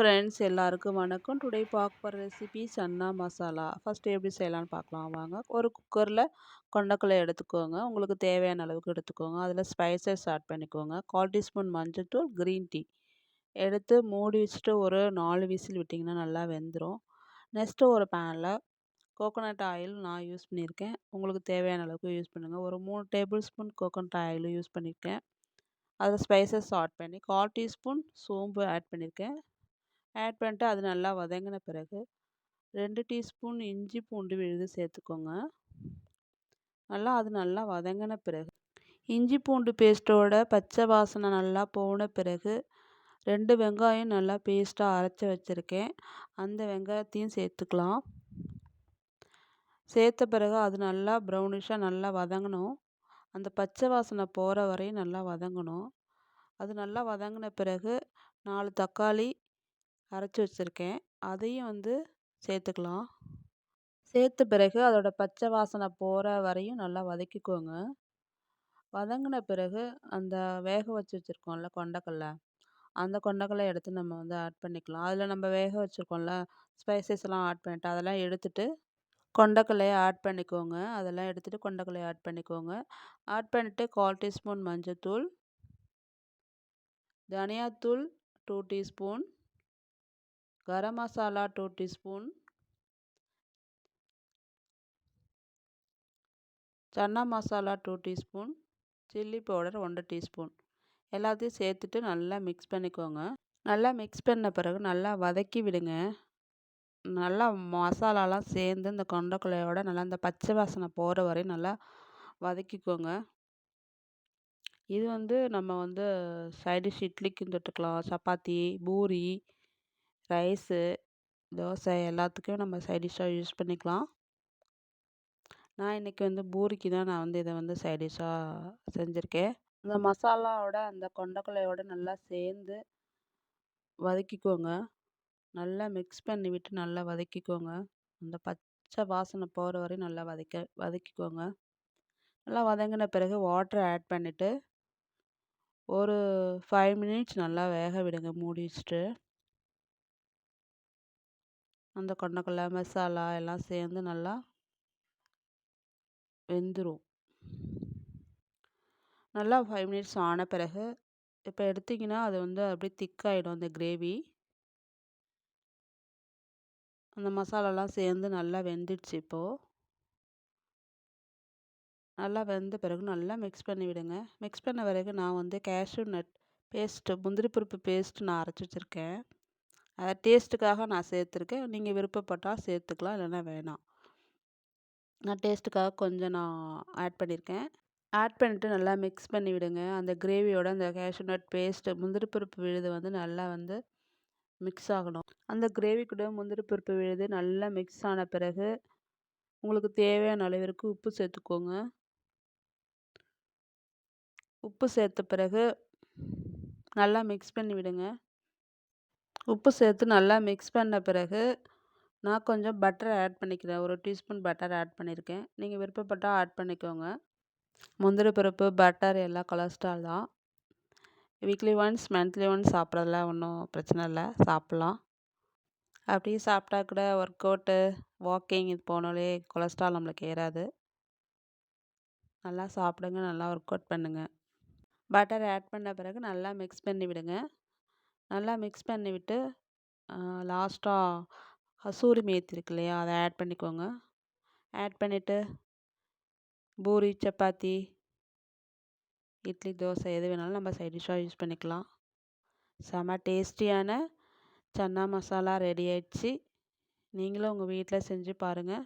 Friends எல்லாருக்கும் வணக்கம். Today பார்க்க போகிற ரெசிபி சன்னா மசாலா. ஃபஸ்ட்டு எப்படி செய்யலான்னு பார்க்கலாம். வாங்க. ஒரு குக்கரில் கொண்டக்கடலை எடுத்துக்கோங்க. உங்களுக்கு தேவையான அளவுக்கு எடுத்துக்கோங்க. அதில் ஸ்பைசஸ் ஆட் பண்ணிக்கோங்க. கால் டீஸ்பூன் மஞ்சள்தூள் க்ரீன் டீ எடுத்து மூடி வச்சுட்டு ஒரு நாலு விசில் விட்டிங்கன்னா நல்லா வெந்துடும் நெக்ஸ்ட்டு ஒரு பேனில் கோகோனட் ஆயில் நான் யூஸ் பண்ணியிருக்கேன். உங்களுக்கு தேவையான அளவுக்கு யூஸ் பண்ணுங்கள் ஒரு மூணு டேபிள் ஸ்பூன் கோகோனட் ஆயிலும் யூஸ் பண்ணியிருக்கேன். அதில் ஸ்பைசஸ் ஆட் பண்ணி கால் டீஸ்பூன் சோம்பு ஆட் பண்ணியிருக்கேன். ஆட் பண்ணிட்டு அது நல்லா வதங்கின பிறகு ரெண்டு டீஸ்பூன் இஞ்சி பூண்டு விழுது சேர்த்துக்கோங்க. நல்லா அது நல்லா வதங்கின பிறகு இஞ்சி பூண்டு பேஸ்ட்டோட பச்சை வாசனை நல்லா போன பிறகு ரெண்டு வெங்காயம் நல்லா பேஸ்ட்டாக அரைச்சி வச்சுருக்கேன். அந்த வெங்காயத்தையும் சேர்த்துக்கலாம். சேர்த்த பிறகு அது நல்லா ப்ரௌனிஷாக நல்லா வதங்கணும். அந்த பச்சை வாசனை போகிற வரையும் நல்லா வதங்கணும். அது நல்லா வதங்கின பிறகு நாலு தக்காளி அரைச்சி வச்சுருக்கேன். அதையும் வந்து சேர்த்துக்கலாம். சேர்த்த பிறகு அதோடய பச்சை வாசனை போகிற வரையும் நல்லா வதக்கிக்கோங்க. வதங்கின பிறகு அந்த வேக வச்சு வச்சுருக்கோம்ல கொண்டக்கடல அந்த கொண்டக்கடலை எடுத்து நம்ம வந்து ஆட் பண்ணிக்கலாம். அதில் நம்ம வேக வச்சுருக்கோம்ல ஸ்பைசஸ்லாம் ஆட் பண்ணிட்டு அதெல்லாம் எடுத்துட்டு கொண்டக்கடலையை ஆட் பண்ணிக்கோங்க. அதெல்லாம் எடுத்துகிட்டு கொண்டக்கடலையை ஆட் பண்ணிக்கோங்க. ஆட் பண்ணிவிட்டு கால் டீஸ்பூன் மஞ்சத்தூள் தனியாத்தூள் two teaspoon garam masala two teaspoon chana masala two teaspoon chilli powder ஒன்றரை டீஸ்பூன் எல்லாத்தையும் சேர்த்துட்டு நல்லா மிக்ஸ் பண்ணிக்கோங்க. நல்லா மிக்ஸ் பண்ண பிறகு நல்லா வதக்கி விடுங்க. நல்லா மசாலாலாம் சேர்ந்து இந்த கொண்டக்குள்ளையோட நல்லா இந்த பச்சை வாசனை போகிற வரையும் நல்லா வதக்கிக்கோங்க. இது வந்து நம்ம வந்து சைடிஷ் இட்லிக்கும் தொட்டுக்கலாம். சப்பாத்தி பூரி ரைஸு தோசை எல்லாத்துக்கும் நம்ம சைடிஷ்ஷாக யூஸ் பண்ணிக்கலாம். நான் இன்றைக்கி வந்து பூரிக்கு தான் நான் வந்து இதை வந்து சைடிஷ்ஷாக செஞ்சுருக்கேன். இந்த மசாலாவோட அந்த கொண்டக்கல்லையோட நல்லா சேர்ந்து வதக்கிக்கோங்க. நல்லா மிக்ஸ் பண்ணி விட்டு நல்லா வதக்கிக்கோங்க. அந்த பச்சை வாசனை போகிற வரையும் நல்லா வதக்க வதக்கிக்கோங்க. நல்லா வதங்கின பிறகு வாட்டரை ஆட் பண்ணிவிட்டு ஒரு ஃபைவ் மினிட்ஸ் நல்லா வேக விடுங்க மூடி வச்சுட்டு. அந்த கொண்டக்கடல மசாலா எல்லாம் சேர்ந்து நல்லா வெந்துடும் நல்லா ஃபைவ் மினிட்ஸ் ஆன பிறகு இப்போ எடுத்திங்கன்னா அது வந்து அப்படியே திக்காயிடும் அந்த கிரேவி அந்த மசாலாலாம் சேர்ந்து நல்லா வெந்துடுச்சு இப்போது நல்லா வெந்த பிறகு நல்லா மிக்ஸ் பண்ணி விடுங்க. மிக்ஸ் பண்ண பிறகு நான் வந்து கேஷ்யூ நட் பேஸ்ட்டு முந்திரி பருப்பு பேஸ்ட்டு நான் அரைச்சி வச்சுருக்கேன். அதை டேஸ்ட்டுக்காக நான் சேர்த்துருக்கேன். நீங்கள் விருப்பப்பட்டால் சேர்த்துக்கலாம் இல்லைன்னா வேணாம். நான் டேஸ்ட்டுக்காக கொஞ்சம் நான் ஆட் பண்ணியிருக்கேன் ஆட் பண்ணிவிட்டு நல்லா மிக்ஸ் பண்ணி விடுங்க. அந்த கிரேவியோட அந்த கேஷ்யூ நட் பேஸ்ட்டு முந்திரி பருப்பு விழுது வந்து நல்லா வந்து மிக்ஸ் ஆகணும். அந்த கிரேவி கூட முந்திரி பருப்பு விழுது நல்லா மிக்ஸ் ஆன பிறகு உங்களுக்கு தேவையான அளவிற்கு உப்பு சேர்த்துக்கோங்க. உப்பு சேர்த்த பிறகு நல்லா மிக்ஸ் பண்ணி விடுங்க. உப்பு சேர்த்து நல்லா மிக்ஸ் பண்ண பிறகு நான் கொஞ்சம் பட்டர் ஆட் பண்ணிக்கிறேன். ஒரு டீஸ்பூன் பட்டர் ஆட் பண்ணியிருக்கேன். நீங்கள் விருப்பப்பட்டால் ஆட் பண்ணிக்கோங்க. முந்திரி பருப்பு பட்டர் எல்லாம் கொலஸ்ட்ரால் தான். வீக்லி ஒன்ஸ் மந்த்லி ஒன்ஸ் சாப்பிட்றதுலாம் ஒன்றும் பிரச்சனை இல்லை. சாப்பிட்லாம். அப்படியே சாப்பிட்டா கூட ஒர்க் அவுட்டு வாக்கிங் இது போனாலே கொலஸ்ட்ரால் நம்மளுக்கு ஏறாது. நல்லா சாப்பிடுங்க. நல்லா ஒர்க் அவுட் பண்ணுங்கள் பட்டர் ஆட் பண்ண பிறகு நல்லா மிக்ஸ் பண்ணி விடுங்க. நல்லா மிக்ஸ் பண்ணிவிட்டு லாஸ்ட்டாக கசூரி மேத்தி இருக்கு இல்லையா அதை ஆட் பண்ணிக்கோங்க. ஆட் பண்ணிவிட்டு பூரி சப்பாத்தி இட்லி தோசை எது வேணாலும் நம்ம சைட் டிஷ்ஷாக யூஸ் பண்ணிக்கலாம். செம டேஸ்டியான சன்னா மசாலா ரெடி ஆயிடுச்சு. நீங்களும் உங்கள் வீட்டில் செஞ்சு பாருங்கள்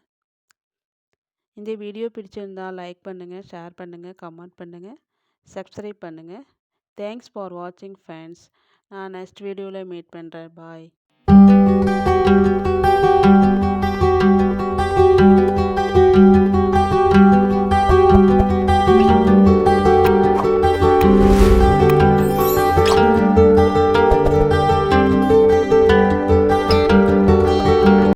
இந்த வீடியோ பிடிச்சிருந்தால் லைக் பண்ணுங்கள் ஷேர் பண்ணுங்கள் கமெண்ட் பண்ணுங்கள் சப்ஸ்கிரைப் பண்ணுங்கள் தேங்க்ஸ் ஃபார் வாட்சிங் ஃப்ரெண்ட்ஸ் நான் நெக்ஸ்ட் வீடியோவில் மீட் பண்ணுறேன் பாய்